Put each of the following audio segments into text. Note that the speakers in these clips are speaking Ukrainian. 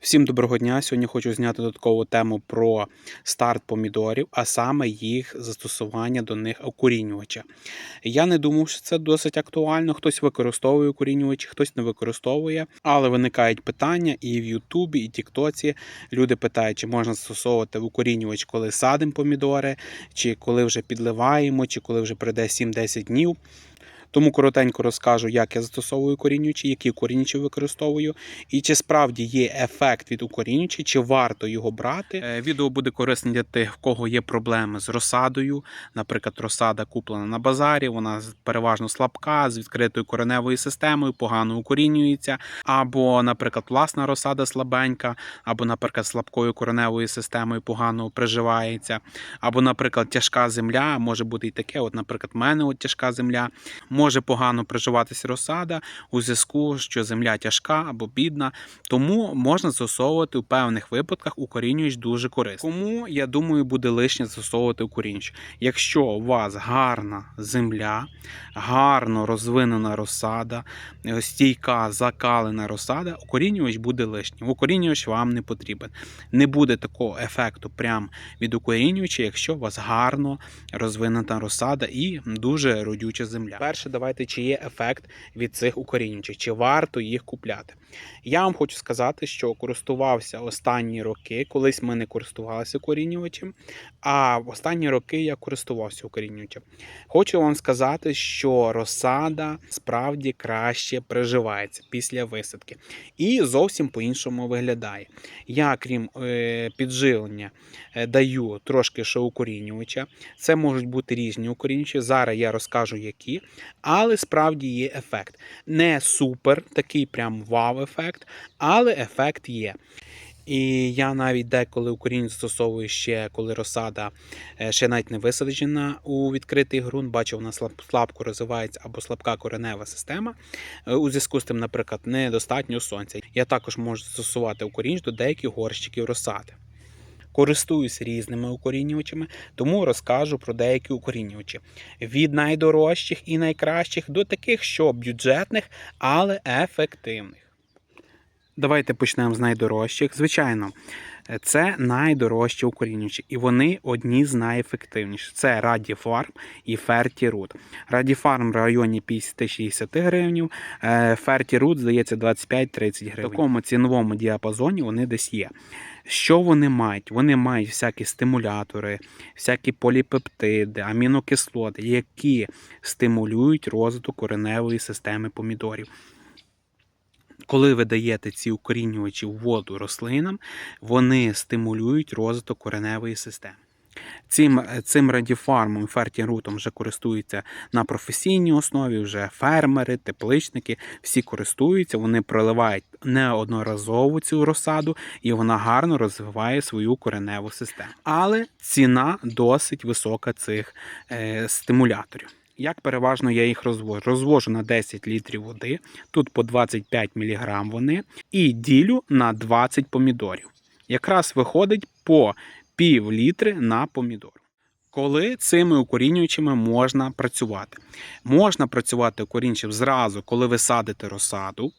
Всім доброго дня. Сьогодні хочу зняти додаткову тему про старт помідорів, а саме їх застосування до них окорінювача. Я не думав, що це досить актуально. Хтось використовує окорінювачі, хтось не використовує, але виникають питання і в Ютубі, і Тіктоці. Люди питають, чи можна застосовувати укорінювач, коли садимо помідори, чи коли вже підливаємо, чи коли вже пройде 7-10 днів. Тому коротенько розкажу, як я застосовую корінючі, які корінючі використовую, і чи справді є ефект від укорінюючі, чи варто його брати. Е, Відео буде корисне для тих, в кого є проблеми з розсадою. Наприклад, розсада куплена на базарі, вона переважно слабка, з відкритою кореневою системою, погано укорінюється. Або, наприклад, власна розсада слабенька, або, наприклад, слабкою кореневою системою погано приживається. Або, наприклад, тяжка земля, може бути і таке. От, наприклад, в мене от тяжка земля може погано приживатися розсада у зв'язку, що земля тяжка або бідна, тому можна застосовувати у певних випадках укорінювач дуже корисно. Тому я думаю, буде лишнє застосовувати укорінювач. Якщо у вас гарна земля, гарно розвинена розсада, е, стійка закалена розсада, укорінювач буде лишнім. Укорінювач вам не потрібен. Не буде такого ефекту прям від укорінювача, якщо у вас гарно розвинена розсада і дуже родюча земля. Перше, давайте, чи є ефект від цих укорінювачів, чи варто їх купляти. Я вам хочу сказати, що користувався останні роки, колись ми не користувалися укорінювачем, а в останні роки я користувався укорінювачем. Хочу вам сказати, що розсада справді краще приживається після висадки і зовсім по-іншому виглядає. Я, крім е, підживлення, е, даю трошки ще укорінювача. Це можуть бути різні укорінювачі. Зараз я розкажу, які, але справді є ефект. Не супер, такий прям вау-ефект, але ефект є. І я навіть деколи укорінь застосовую ще, коли розсада е, ще навіть не висаджена у відкритий ґрунт, бачу, вона слабко розвивається або слабка коренева система. Е, У зв'язку з тим, наприклад, недостатньо сонця. Я також можу застосувати укорінч до деяких горщиків розсади. Користуюсь різними укорінювачами, тому розкажу про деякі укорінювачі. Від найдорожчих і найкращих до таких, що бюджетних, але ефективних. Давайте почнемо з найдорожчих. Звичайно, це найдорожчі укорінювачі, і вони одні з найефективніших. Це Radіфарм і Fertirut. Radіфарм в районі 50-60 гривень, Fertirut, здається, 25-30 гривень. В такому ціновому діапазоні вони десь є. Що вони мають? Вони мають всякі стимулятори, всякі поліпептиди, амінокислоти, які стимулюють розвиток кореневої системи помідорів. Коли ви даєте ці укорінювачі в воду рослинам, вони стимулюють розвиток кореневої системи. Цим, цим радіфармом, фертірутом вже користуються на професійній основі, вже фермери, тепличники, всі користуються, вони проливають неодноразово цю розсаду, і вона гарно розвиває свою кореневу систему. Але ціна досить висока цих е, стимуляторів. Як переважно я їх розвожу? Розвожу на 10 літрів води, тут по 25 мг вони, і ділю на 20 помідорів. Якраз виходить по пів літри на помідор. Коли цими укорінювачами можна працювати? Можна працювати укорінчим зразу, коли ви садите розсаду,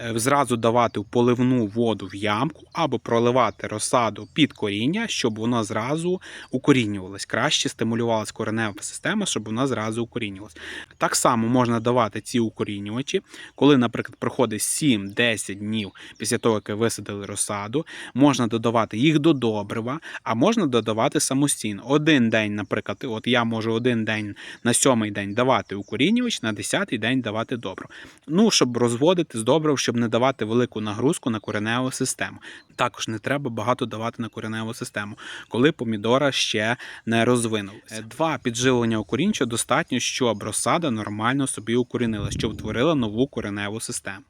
е, зразу давати поливну воду в ямку або проливати розсаду під коріння, щоб воно зразу укорінювалось. Краще стимулювалась коренева система, щоб вона зразу укорінювалась. Так само можна давати ці укорінювачі, коли, наприклад, проходить 7-10 днів після того, як ви висадили розсаду, можна додавати їх до добрива, а можна додавати самостійно. Один день, наприклад, от я можу один день на сьомий день давати укорінювач, на десятий день давати добрив. Ну, щоб розводити з добрив, щоб не давати велику нагрузку на кореневу систему. Також не треба багато давати на кореневу систему, коли помідора ще не розвинулася. Два підживлення укорінча достатньо, щоб розсада нормально собі укорінила, щоб утворила нову кореневу систему.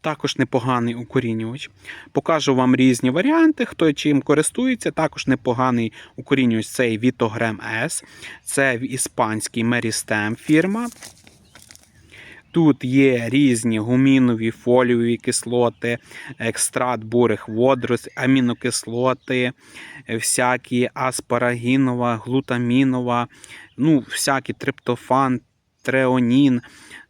Також непоганий укорінювач. Покажу вам різні варіанти, хто чим користується. Також непоганий укорінювач цей Vitogrem S. Це іспанський Meristem фірма. Тут є різні гумінові фоліові кислоти, екстракт бурих водоростей, амінокислоти, всякі аспарагінова, глутамінова, ну, всякі триптофан, треонін.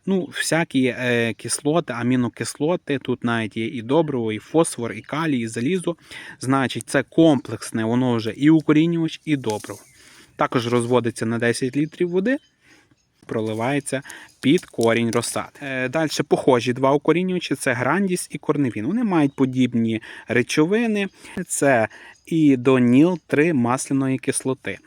Ну, всякі е, кислоти, амінокислоти, тут навіть є і добриво, і фосфор, і калій, і залізо. Значить, це комплексне, воно вже і укорінювач, і добриво. Також розводиться на 10 літрів води, проливається під корінь розсад. Е, Далі похожі два укорінювачі це грандіс і корневін. Вони мають подібні речовини. Це і доніл 3 масляної кислоти.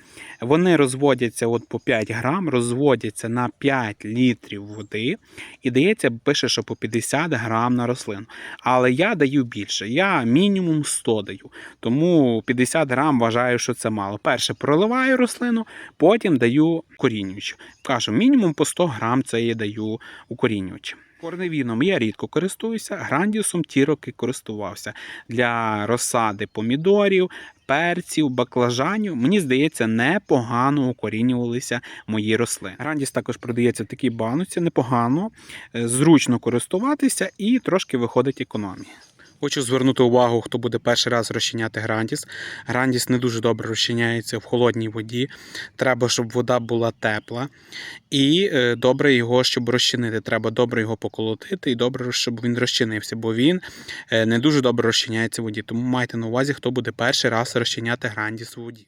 Вони розводяться от по 5 грам, розводяться на 5 літрів води і дається, пише, що по 50 грам на рослину. Але я даю більше, я мінімум 100 даю. Тому 50 грам вважаю, що це мало. Перше проливаю рослину, потім даю корінюючу. Кажу, мінімум по 100 грам це я даю укорінювач. Корневіном я рідко користуюся, грандіусом ті роки користувався для розсади помідорів, перців, баклажанів. Мені здається, непогано укорінювалися мої рослини. Грандіс також продається в такій бануці, непогано, е, зручно користуватися і трошки виходить економія. Хочу звернути увагу, хто буде перший раз розчиняти грандіс. Грандіс не дуже добре розчиняється в холодній воді. Треба, щоб вода була тепла. І е, добре його, щоб розчинити. Треба добре його поколотити і добре, щоб він розчинився, бо він е, не дуже добре розчиняється в воді. Тому майте на увазі, хто буде перший раз розчиняти грандіс у воді.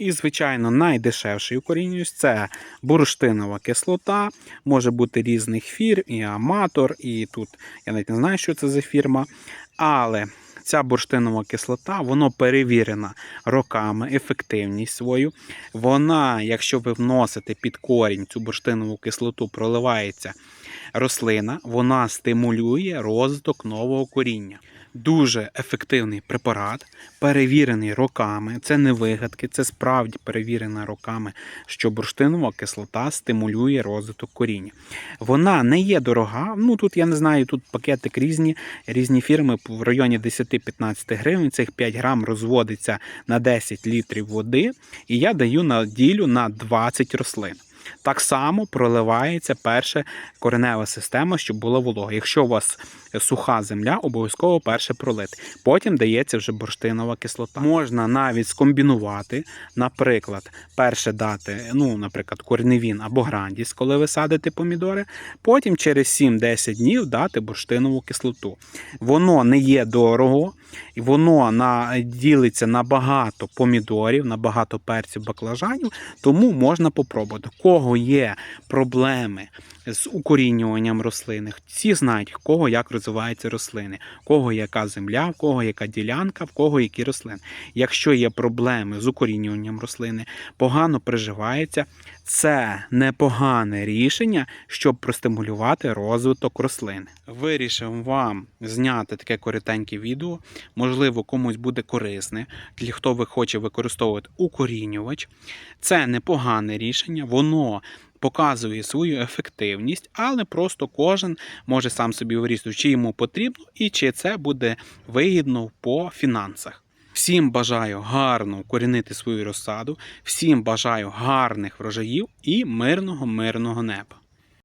І, звичайно, найдешевший укорінювач – це бурштинова кислота, може бути різних фір, і аматор, і тут я навіть не знаю, що це за фірма. Але ця бурштинова кислота, воно перевірена роками, ефективність свою. Вона, якщо ви вносите під корінь цю бурштинову кислоту, проливається рослина, вона стимулює розвиток нового коріння. Дуже ефективний препарат, перевірений роками. Це не вигадки, це справді перевірено роками, що бурштинова кислота стимулює розвиток коріння. Вона не є дорога. Ну тут я не знаю, тут пакетик різні, різні фірми в районі 10-15 гривень. Цих 5 грам розводиться на 10 літрів води, і я даю на ділю на 20 рослин. Так само проливається перша коренева система, щоб була волога. Якщо у вас суха земля, обов'язково перше пролити. Потім дається вже бурштинова кислота. Можна навіть скомбінувати, наприклад, перше дати, ну, наприклад, корневін або грандіс, коли ви садите помідори. Потім через 7-10 днів дати бурштинову кислоту. Воно не є дорого, і воно ділиться на багато помідорів, на багато перців, баклажанів, тому можна попробувати. У Кого є проблеми з укорінюванням рослини, всі знають, в кого як розвиваються рослини, в кого яка земля, в кого яка ділянка, в кого які рослини. Якщо є проблеми з укорінюванням рослини, погано приживається, це непогане рішення, щоб простимулювати розвиток рослини. Вирішив вам зняти таке коротеньке відео. Можливо, комусь буде корисне, для хто ви хоче використовувати укорінювач. Це непогане рішення, воно показує свою ефективність, але просто кожен може сам собі вирішити, чи йому потрібно і чи це буде вигідно по фінансах. Всім бажаю гарно корінити свою розсаду, всім бажаю гарних врожаїв і мирного мирного неба.